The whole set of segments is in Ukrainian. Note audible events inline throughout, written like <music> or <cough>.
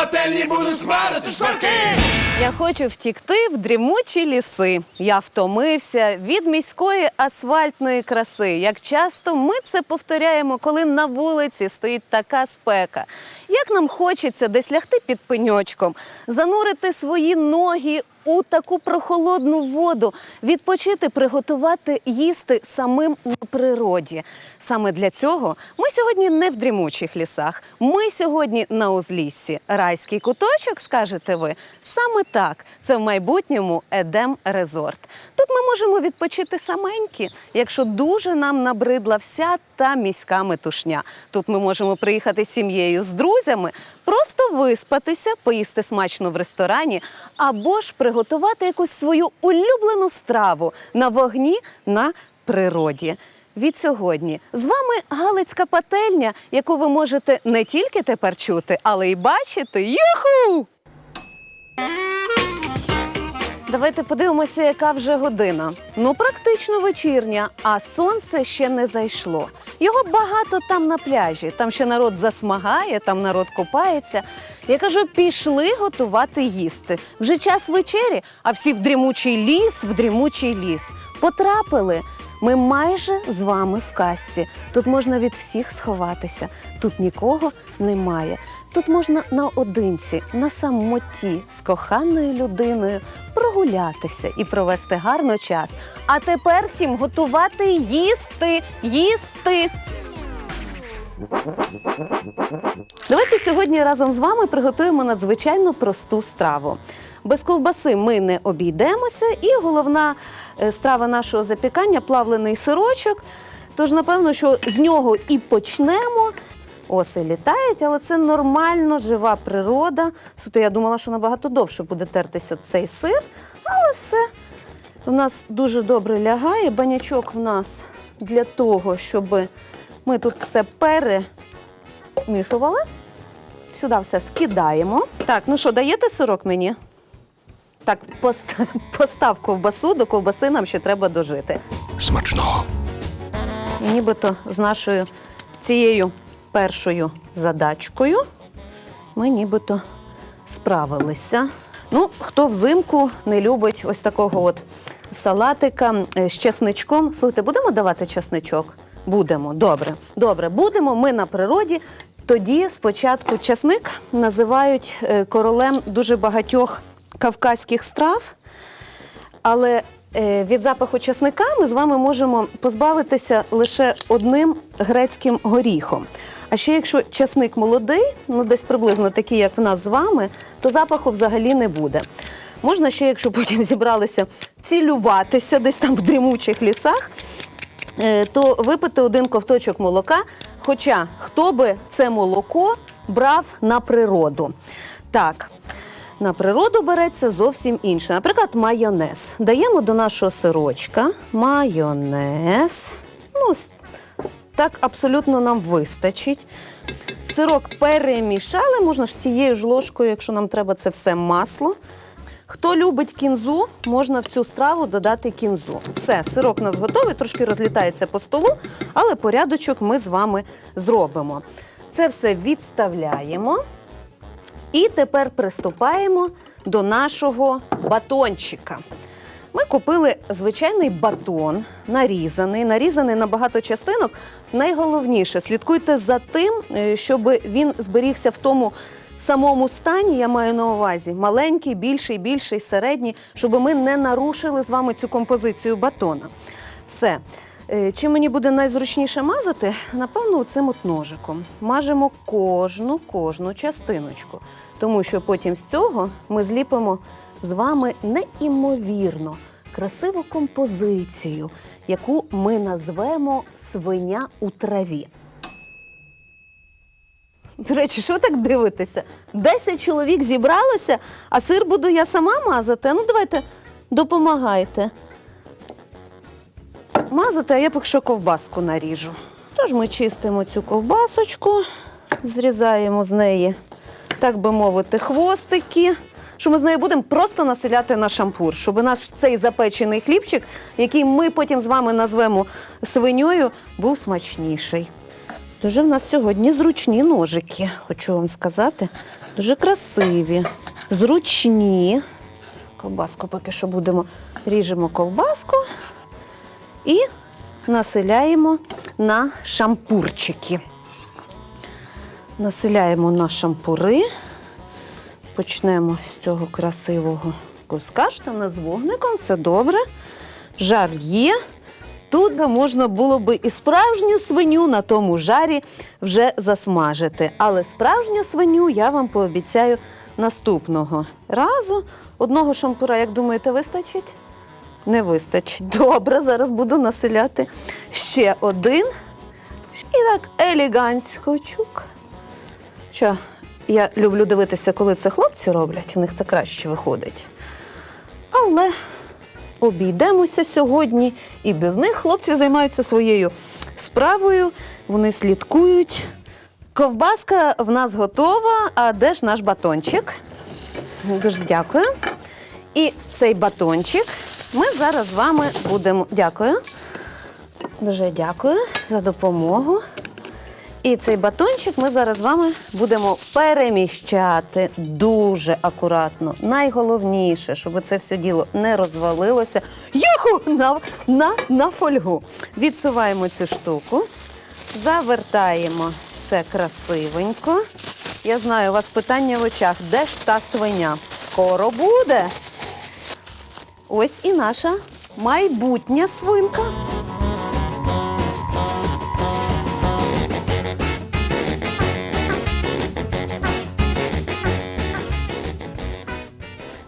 пательні буду смарити шкварки. Я хочу втікти в дрімучі ліси. Я втомився від міської асфальтної краси. Як часто ми це повторяємо, коли на вулиці стоїть така спека. Як нам хочеться десь лягти під пеньочком, занурити свої ноги у таку прохолодну воду, відпочити, приготувати їсти самим на природі. Саме для цього ми сьогодні не в дрімучих лісах. Ми сьогодні на узліссі. Райський куточок, скажете ви, саме так. Це в майбутньому Едем Резорт. Тут ми можемо відпочити саменькі, якщо дуже нам набридла вся та міська метушня. Тут ми можемо приїхати з сім'єю, з друзями, просто виспатися, поїсти смачно в ресторані, або ж приготувати якусь свою улюблену страву на вогні на природі. Від сьогодні з вами Галицька пательня, яку ви можете не тільки тепер чути, але й бачити. Юху! Давайте подивимося, яка вже година. Ну, практично вечірня, а сонце ще не зайшло. Його багато там на пляжі. Там ще народ засмагає, там народ купається. Я кажу, пішли готувати їсти. Вже час вечері, а всі в дрімучий ліс, в дрімучий ліс. Потрапили. Ми майже з вами в касті. Тут можна від всіх сховатися. Тут нікого немає. Тут можна наодинці, на самоті з коханою людиною прогулятися і провести гарно час. А тепер всім готувати їсти, їсти. Давайте сьогодні разом з вами приготуємо надзвичайно просту страву. Без ковбаси ми не обійдемося, і головна е, страва нашого запікання плавлений сирочок. Тож, напевно, що з нього і почнемо. Оси літають, але це нормально жива природа. Слухайте, я думала, що набагато довше буде тертися цей сир, але все в нас дуже добре лягає. Банячок в нас для того, щоб ми тут все перемішували. Сюди все скидаємо. Так, ну що, даєте сирок мені? Так, пост- <laughs> постав ковбасу, до ковбаси нам ще треба дожити. Смачного. Нібито з нашою цією першою задачкою ми нібито справилися. Ну, хто взимку не любить ось такого от салатика е, з чесничком. Слухайте, будемо давати чесничок? Будемо, добре. Добре, будемо ми на природі. Тоді спочатку чесник називають е, королем дуже багатьох кавказьких страв. Але е, від запаху чесника ми з вами можемо позбавитися лише одним грецьким горіхом. А ще якщо чесник молодий, ну десь приблизно такий, як в нас з вами, то запаху взагалі не буде. Можна ще, якщо потім зібралися цілюватися десь там в дрімучих лісах, е, то випити один ковточок молока. Хоча хто би це молоко брав на природу. Так, на природу береться зовсім інше. Наприклад, майонез. Даємо до нашого сирочка майонез. Ну, так абсолютно нам вистачить. Сирок перемішали, можна ж тією ж ложкою, якщо нам треба це все масло. Хто любить кінзу, можна в цю страву додати кінзу. Все, сирок у нас готовий, трошки розлітається по столу, але порядочок ми з вами зробимо. Це все відставляємо. І тепер приступаємо до нашого батончика. Ми купили звичайний батон, нарізаний, нарізаний на багато частинок. Найголовніше, слідкуйте за тим, е, щоб він зберігся в тому самому стані, я маю на увазі, маленький, більший, більший, середній, щоб ми не нарушили з вами цю композицію батона. Все. Е, Чим мені буде найзручніше мазати? Напевно, цим от ножиком. Мажемо кожну, кожну частиночку. Тому що потім з цього ми зліпимо з вами неймовірно красиву композицію, яку ми назвемо свиня у траві. До речі, що ви так дивитеся? Десять чоловік зібралося, а сир буду я сама мазати. Ну, давайте допомагайте мазати, а я поки що ковбаску наріжу. Тож ми чистимо цю ковбасочку, зрізаємо з неї, так би мовити, хвостики. Що ми з нею будемо просто населяти на шампур, щоб наш цей запечений хлібчик, який ми потім з вами назвемо свиньою, був смачніший. Дуже в нас сьогодні зручні ножики, хочу вам сказати. Дуже красиві, зручні. Ковбаску поки що будемо. Ріжемо ковбаску і населяємо на шампурчики. Населяємо на шампури. Почнемо з цього красивого куска. Штани з вогником, все добре. Жар є. Тут можна було би і справжню свиню на тому жарі вже засмажити. Але справжню свиню я вам пообіцяю наступного разу. Одного шампура, як думаєте, вистачить? Не вистачить. Добре, зараз буду населяти ще один. І так елегантсько. Що, я люблю дивитися, коли це хлопці роблять, в них це краще виходить. Але обійдемося сьогодні, і без них хлопці займаються своєю справою, вони слідкують. Ковбаска в нас готова, а де ж наш батончик? Дуже дякую. І цей батончик ми зараз з вами будемо. Дякую. Дуже дякую за допомогу. І цей батончик ми зараз з вами будемо переміщати дуже акуратно. Найголовніше, щоб це все діло не розвалилося. Юху! На, на, на фольгу. Відсуваємо цю штуку, завертаємо це красивенько. Я знаю, у вас питання в очах, де ж та свиня? Скоро буде. Ось і наша майбутня свинка.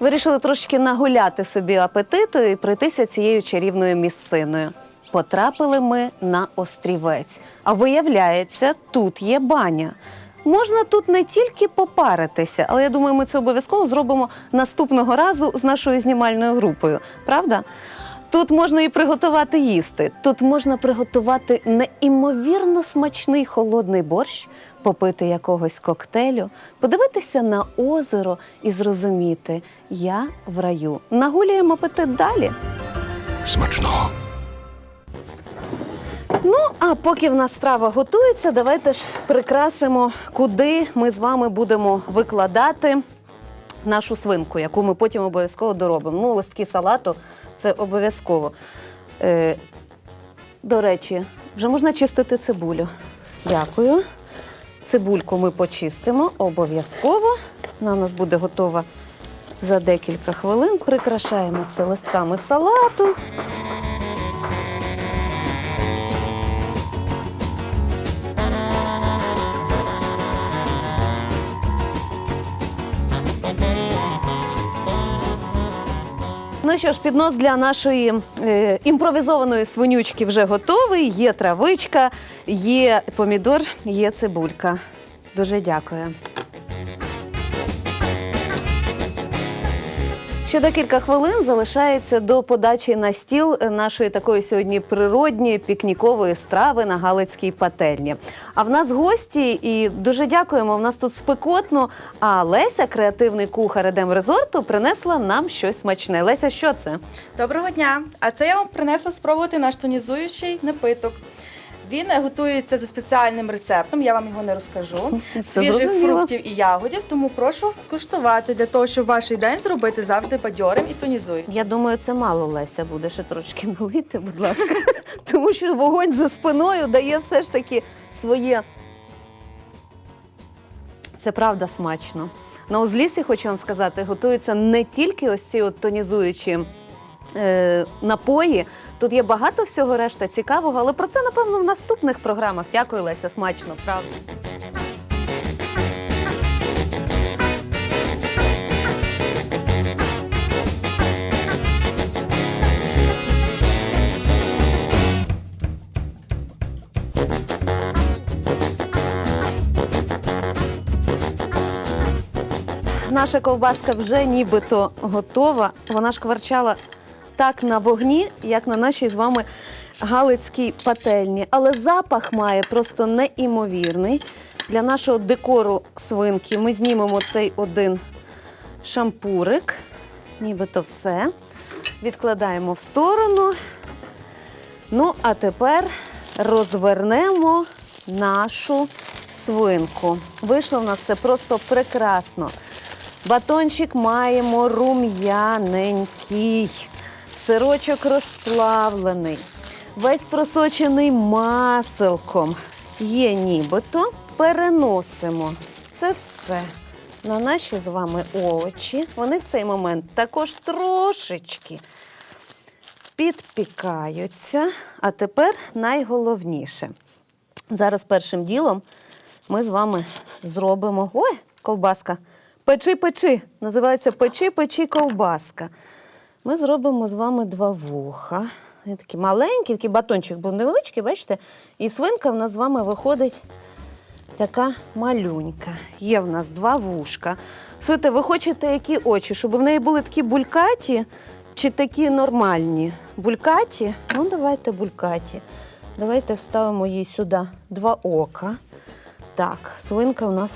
Вирішили трошки нагуляти собі апетиту і пройтися цією чарівною місциною. Потрапили ми на острівець. А виявляється, тут є баня. Можна тут не тільки попаритися, але я думаю, ми це обов'язково зробимо наступного разу з нашою знімальною групою. Правда? Тут можна і приготувати їсти. Тут можна приготувати неймовірно смачний холодний борщ, попити якогось коктейлю, подивитися на озеро і зрозуміти, я в раю. Нагулюємо апетит далі. Смачного. Ну, а поки в нас страва готується, давайте ж прикрасимо, куди ми з вами будемо викладати нашу свинку, яку ми потім обов'язково доробимо. Ну, листки салату це обов'язково. Е, до речі, вже можна чистити цибулю. Дякую. Цибульку ми почистимо обов'язково. Вона у нас буде готова за декілька хвилин. Прикрашаємо це листками салату. Ну що ж, піднос для нашої е, імпровізованої свинючки вже готовий. Є травичка, є помідор, є цибулька. Дуже дякую. Ще декілька хвилин залишається до подачі на стіл нашої такої сьогодні природньої пікнікової страви на Галицькій пательні. А в нас гості, і дуже дякуємо. В нас тут спекотно. А Леся, креативний кухар Едем Резорту, принесла нам щось смачне. Леся, що це? Доброго дня! А це я вам принесла спробувати наш тонізуючий напиток. Він готується за спеціальним рецептом, я вам його не розкажу. Свіжих фруктів і ягодів, тому прошу скуштувати для того, щоб ваш день зробити завжди бадьорим і тонізуючим. Я думаю, це мало Леся буде ще трошки налити, будь ласка. <laughs> Тому що вогонь за спиною дає все ж таки своє. Це правда смачно. На узлісі, хочу вам сказати, готуються не тільки ось ці от тонізуючі е, напої. Тут є багато всього решта цікавого, але про це, напевно, в наступних програмах. Дякую, Леся, смачно, правда. Наша ковбаска вже нібито готова. Вона шкварчала так на вогні, як на нашій з вами галицькій пательні. Але запах має просто неймовірний. Для нашого декору свинки ми знімемо цей один шампурик. Нібито все. Відкладаємо в сторону. Ну, а тепер розвернемо нашу свинку. Вийшло в нас все просто прекрасно. Батончик маємо рум'яненький, сирочок розплавлений, весь просочений маселком. Є нібито. Переносимо це все на наші з вами очі. Вони в цей момент також трошечки підпікаються. А тепер найголовніше. Зараз першим ділом ми з вами зробимо. Ой, ковбаска. Печи, печи. Називається печи, печи, ковбаска. Ми зробимо з вами два вуха. Вони такі маленькі, такий батончик був невеличкий, бачите? І свинка в нас з вами виходить така малюнька. Є в нас два вушка. Слухайте, ви хочете які очі? Щоб в неї були такі булькаті чи такі нормальні? Булькаті? Ну, давайте булькаті. Давайте вставимо їй сюди два ока. Так, свинка у нас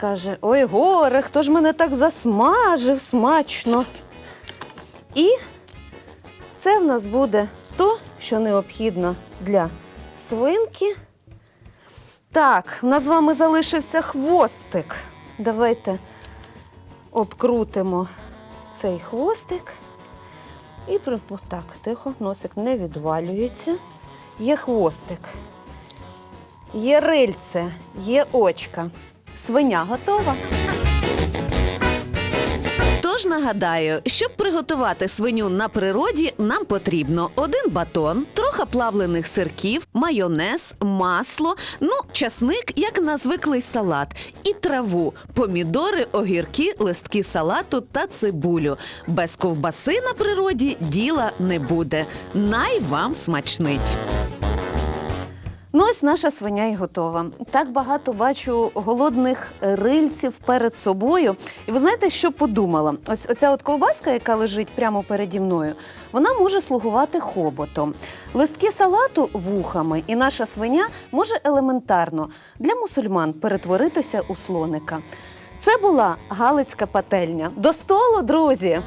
каже: Ой, горе, хто ж мене так засмажив смачно. І це в нас буде то, що необхідно для свинки. Так, в нас з вами залишився хвостик. Давайте обкрутимо цей хвостик. І отак, тихо, носик не відвалюється. Є хвостик, є рильце, є очка. Свиня готова. Тож нагадаю, щоб приготувати свиню на природі, нам потрібно один батон, трохи плавлених сирків, майонез, масло, ну, часник, як на звиклий салат, і траву, помідори, огірки, листки салату та цибулю. Без ковбаси на природі діла не буде. Най вам смачнить. Ну, ось наша свиня і готова. Так багато бачу голодних рильців перед собою. І ви знаєте, що подумала? Ось оця от ковбаска, яка лежить прямо переді мною, вона може слугувати хоботом. Листки салату вухами, і наша свиня може елементарно для мусульман перетворитися у слоника. Це була Галицька пательня. До столу, друзі!